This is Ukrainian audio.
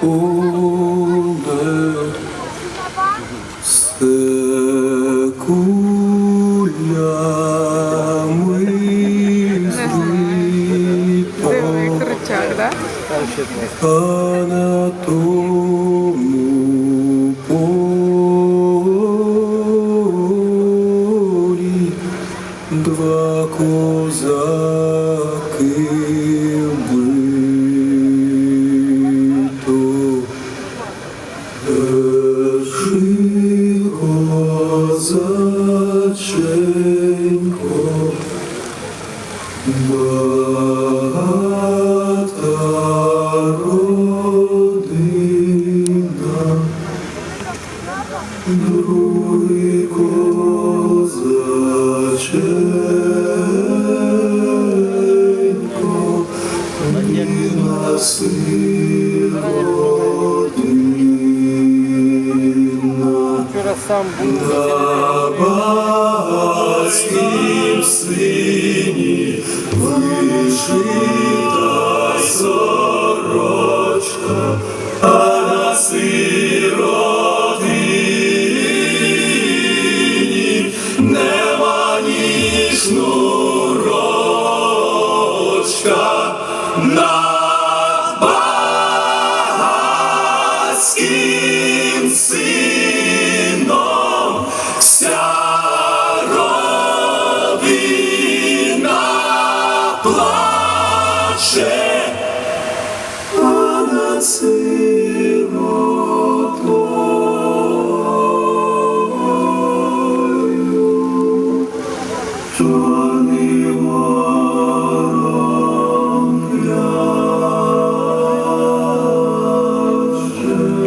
Поле, все кулями Дивний кричак, да? а на тому полі два козаки сам сині вишита сорочка, а на сиротині нема ні шнурочка. На Johnny was.